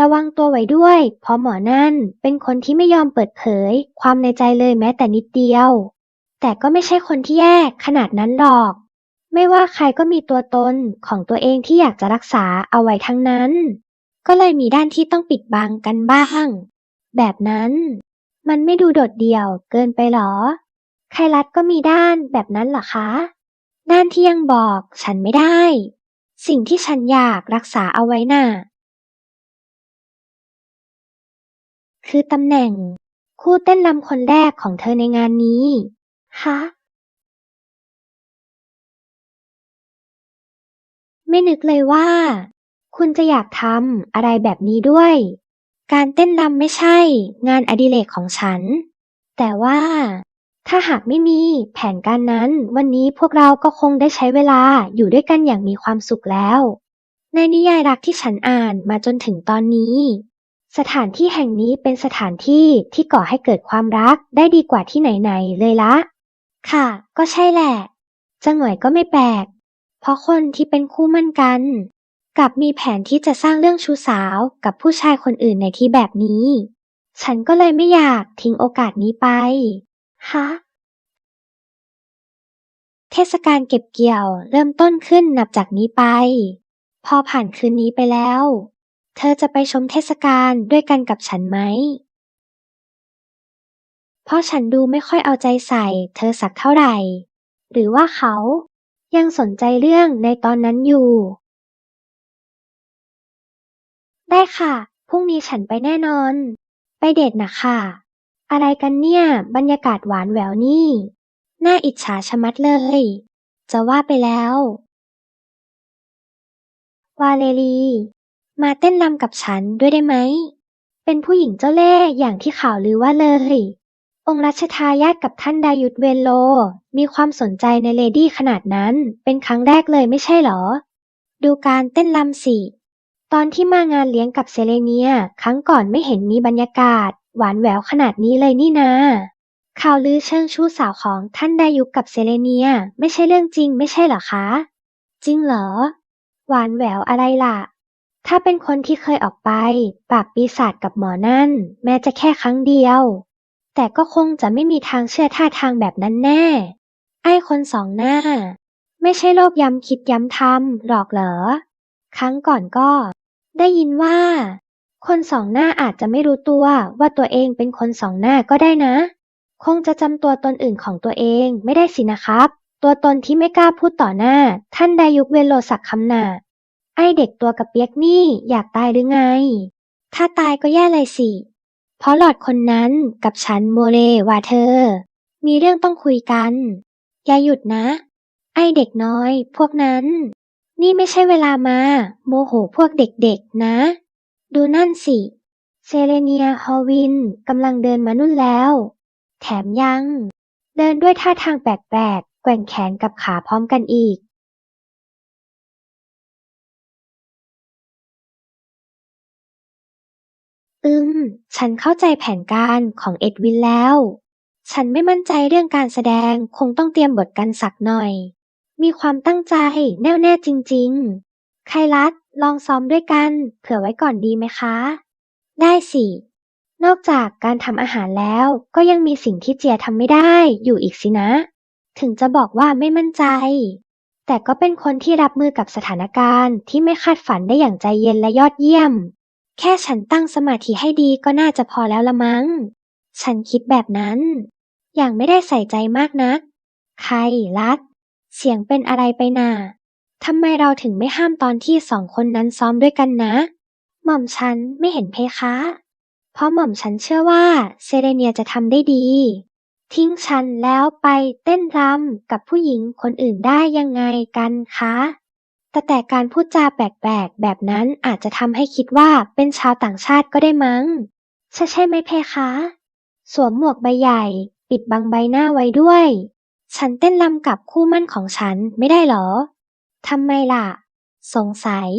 ระวังตัวไว้ด้วย เพราะหมอนั่นเป็นคนที่ไม่ยอมเปิดเผย ความในใจเลยแม้แต่นิดเดียว แต่ก็ไม่ใช่คนที่แย่ขนาดนั้นหรอก ไม่ว่าใครก็มีตัวตนของตัวเองที่อยากจะรักษาเอาไว้ทั้งนั้น ก็เลยมีด้านที่ต้องปิดบังกันบ้าง แบบนั้น มันไม่ดูโดดเดี่ยวเกินไปหรอ ใครรัดก็มีด้านแบบนั้นหรอคะ ด้านที่ยังบอกฉันไม่ได้ สิ่งที่ฉันอยากรักษาเอาไว้น่ะ คือตำแหน่ง คู่เต้นรำคนแรกของเธอในงานนี้ฮะไม่นึกเลยว่า คุณจะอยากทำอะไรแบบนี้ด้วย การเต้นรำไม่ใช่ งานอดิเรกของฉัน แต่ว่า ถ้าหากไม่มีแผนการนั้น วันนี้พวกเราก็คงได้ใช้เวลาอยู่ด้วยกันอย่างมีความสุขแล้ว ในนิยายรักที่ฉันอ่านมาจนถึงตอนนี้ สถานที่แห่งนี้เป็นสถานที่ที่ก่อให้เกิดความรักได้ดีกว่าที่ไหนๆเลยละ ค่ะ ก็ใช่แหละจะหน่อยก็ไม่แปลก เพราะคนที่เป็นคู่มั่นกันกลับมีแผนที่จะสร้างเรื่องชู้สาวกับผู้ชายคนอื่นในที่แบบนี้ ฉันก็เลยไม่อยากทิ้งโอกาสนี้ไป ฮะ เทศกาลเก็บเกี่ยวเริ่มต้นขึ้นนับจากนี้ไป พอผ่านคืนนี้ไปแล้ว เธอจะไปชมเทศกาลด้วยกันกับฉันไหม เพราะฉันดูไม่ค่อยเอาใจใส่เธอสักเท่าไหร่ หรือว่าเขายังสนใจเรื่องในตอนนั้นอยู่ ได้ค่ะ พรุ่งนี้ฉันไปแน่นอน ไปเดทนะค่ะ อะไรกันเนี่ย บรรยากาศหวานแหววนี่ น่าอิจฉาชะมัดเลย จะว่าไปแล้ว วาเลรี มาเต้นรำกับฉันด้วยได้ไหม เป็นผู้หญิงเจ้าเล่ห์อย่างที่ข่าวลือว่าเลย องค์รัชทายาทกับท่านดายุทธเวนโล มีความสนใจในเลดี้ขนาดนั้นเป็นครั้งแรกเลยไม่ใช่เหรอ ดูการเต้นรำสิ ตอนที่มางานเลี้ยงกับเซเลเนีย ครั้งก่อนไม่เห็นมีบรรยากาศ หวานแหววขนาดนี้เลยนี่นาข่าวลือเชิงชู้สาวของท่านดายุกับเซเลเนีย ไม่ใช่เรื่องจริงไม่ใช่เหรอคะ จริงเหรอ หวานแหววอะไรล่ะ ถ้าเป็นคนที่เคยออกไป ปราบปีศาจกับหมอนั่น แม้จะแค่ครั้งเดียว แต่ก็คงจะไม่มีทางเชื่อท่าทางแบบนั้นแน่ ไอ้คนสองหน้า ไม่ใช่โลภย้ำคิดย้ำทำหรอกเหรอ ครั้งก่อนก็ ได้ยินว่า คนสองหน้าอาจจะไม่รู้ตัวว่าตัวเองเป็นคนสองหน้าก็ได้นะ คงจะจำตัวตนอื่นของตัวเองไม่ได้สินะครับ ตัวตนที่ไม่กล้าพูดต่อหน้า ท่านดายุคเวโลศักคำนา ไอเด็กตัวกับเปียกนี่อยากตายหรือไง ถ้าตายก็แย่เลยสิ เพราะหลอดคนนั้นกับฉันโมเลว่าเธอ มีเรื่องต้องคุยกัน อย่าหยุดนะ ไอเด็กน้อย พวกนั้น นี่ไม่ใช่เวลามา โมโหพวกเด็กๆนะ ดูนั่นสิ เซเลเนียฮอวินกำลังเดินมานุ่นแล้ว แถมยัง เดินด้วยท่าทางแปลกๆแกว่งแขนกับขาพร้อมกันอีก อืม ฉันเข้าใจแผนการของเอ็ดวินแล้ว ฉันไม่มั่นใจเรื่องการแสดงคงต้องเตรียมบทกันสักหน่อย มีความตั้งใจแน่วแน่จริง ๆ ใครรัดลองซ้อมด้วยกัน เผื่อไว้ก่อนดีไหมคะ ได้สิ นอกจากการทำอาหารแล้วก็ยังมีสิ่งที่เจียทำไม่ได้อยู่อีกสินะ ถึงจะบอกว่าไม่มั่นใจ แต่ก็เป็นคนที่รับมือกับสถานการณ์ที่ไม่คาดฝันได้อย่างใจเย็นและยอดเยี่ยม แค่ฉันตั้งสมาธิให้ดีก็น่าจะพอแล้วละมั้ง ฉันคิดแบบนั้น อย่างไม่ได้ใส่ใจมากนัก ใครรัดเสียงเป็นอะไรไปน่ะทำไมเราถึงไม่ห้ามตอนที่สองคนนั้นซ้อมด้วยกันนะ หม่อมฉันไม่เห็นเพคะ เพราะหม่อมฉันเชื่อว่าเซเรเนียจะทำได้ดี ทิ้งฉันแล้วไปเต้นรำกับผู้หญิงคนอื่นได้ยังไงกันคะ แต่แต่การพูดจาแปลกๆ แบบนั้นอาจจะทำให้คิดว่าเป็นชาวต่างชาติก็ได้มั้ง ใช่ใช่ไหมเพคะ สวมหมวกใบใหญ่ ปิดบังใบหน้าไว้ด้วย ฉันเต้นรำกับคู่มั่นของฉันไม่ได้เหรอทำไมล่ะ สงสัย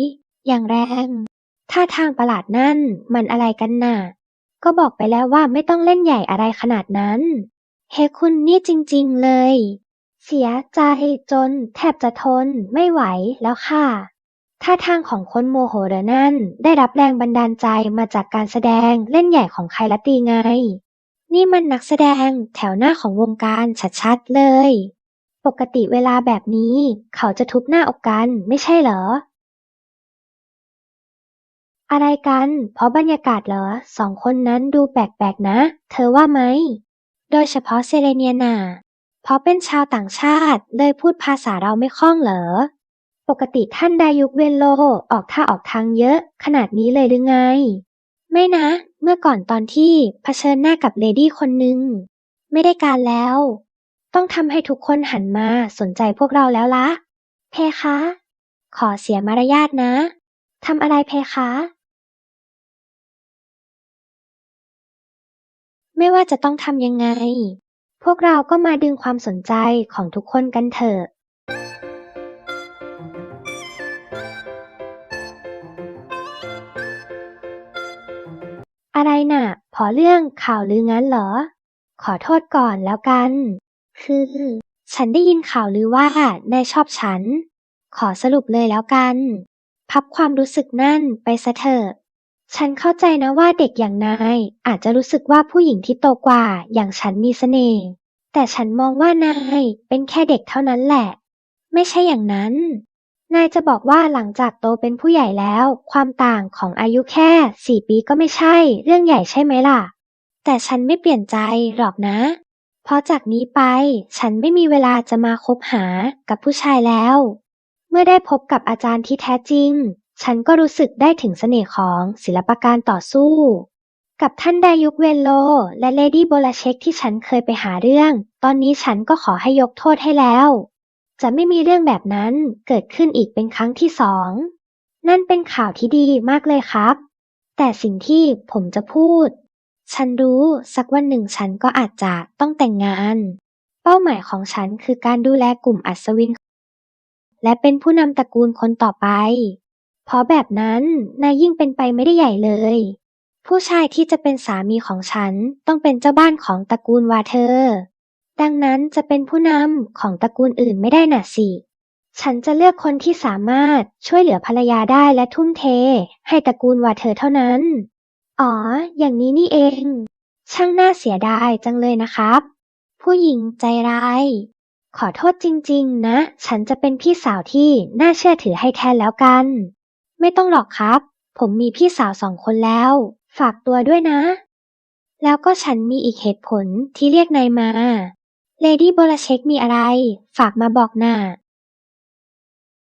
อย่างแรงท่าทางประหลาดนั่นมันอะไรกันน่ะ ก็บอกไปแล้วว่าไม่ต้องเล่นใหญ่อะไรขนาดนั้น เฮคุณนี่จริงๆเลย เสียใจจนแทบจะทนไม่ไหวแล้วค่ะท่าทางของคนโมโหเหรอนั่น ได้รับแรงบันดาลใจมาจากการแสดงเล่นใหญ่ของใครละตีไง นี่มันนักแสดงแถวหน้าของวงการชัดๆเลย ปกติเวลาแบบนี้ เขาจะทุบหน้าอกกันไม่ใช่เหรอ อะไรกัน เพราะบรรยากาศเหรอ สองคนนั้นดูแปลกๆนะ เธอว่าไหม โดยเฉพาะเซเลเนียน่ะ เพราะเป็นชาวต่างชาติเลยพูดภาษาเราไม่คล่องเหรอ ปกติท่านดายุกเวนโลออกท่าออกทางเยอะ ขนาดนี้เลยหรือไง ไม่นะ เมื่อก่อนตอนที่เผชิญหน้ากับเลดี้คนหนึ่งไม่ได้การแล้ว ต้องทำให้ทุกคนหันมาสนใจพวกเราแล้วละ เพคะ ขอเสียมารยาทนะทำอะไรเพคะ ไม่ว่าจะต้องทำยังไง พวกเราก็มาดึงความสนใจของทุกคนกันเถอะอะไรน่ะ พอเรื่องข่าวลืองั้นเหรอ ขอโทษก่อนแล้วกัน คือ ฉันได้ยินข่าวลือว่านายชอบฉัน ขอสรุปเลยแล้วกัน พับความรู้สึกนั่นไปซะเถอะ ฉันเข้าใจนะว่าเด็กอย่างนายอาจจะรู้สึกว่าผู้หญิงที่โตกว่าอย่างฉันมีเสน่ห์ แต่ฉันมองว่านายเป็นแค่เด็กเท่านั้นแหละ ไม่ใช่อย่างนั้น นายจะบอกว่าหลังจากโตเป็นผู้ใหญ่แล้ว ความต่างของอายุแค่สี่ปีก็ไม่ใช่ เรื่องใหญ่ใช่ไหมล่ะ แต่ฉันไม่เปลี่ยนใจหรอกนะ เพราะจากนี้ไปฉันไม่มีเวลาจะมาคบหากับผู้ชายแล้ว เมื่อได้พบกับอาจารย์ที่แท้จริง ฉันก็รู้สึกได้ถึงเสน่ห์ของศิลปะการต่อสู้ กับท่านไดยุกเวนโล และเลดี้โบลาเชคที่ฉันเคยไปหาเรื่อง ตอนนี้ฉันก็ขอให้ยกโทษให้แล้ว จะไม่มีเรื่องแบบนั้นเกิดขึ้นอีกเป็นครั้งที่สอง นั่นเป็นข่าวที่ดีมากเลยครับ แต่สิ่งที่ผมจะพูด ฉันรู้สักวันหนึ่งฉันก็อาจจะต้องแต่งงาน เป้าหมายของฉันคือการดูแลกลุ่มอัศวิน และเป็นผู้นำตระกูลคนต่อไป เพราะแบบนั้นนายยิ่งเป็นไปไม่ได้ใหญ่เลย ผู้ชายที่จะเป็นสามีของฉันต้องเป็นเจ้าบ้านของตระกูลวาเธอร์ดังนั้นจะเป็นผู้นำของตระกูลอื่นไม่ได้น่ะสิ ฉันจะเลือกคนที่สามารถช่วยเหลือภรรยาได้และทุ่มเท ให้ตระกูลวาเธอร์เท่านั้น อ๋อ อย่างนี้นี่เอง ช่างน่าเสียดายจังเลยนะครับ ผู้หญิงใจร้ายขอโทษจริง ๆ นะ ฉันจะเป็นพี่สาวที่น่าเชื่อถือให้แทนแล้วกัน ไม่ต้องหรอกครับ ผมมีพี่สาวสองคนแล้ว ฝากตัวด้วยนะ แล้วก็ฉันมีอีกเหตุผลที่เรียกนายมา เลดี้โบลาเช็คมีอะไร ฝากมาบอกน่ะ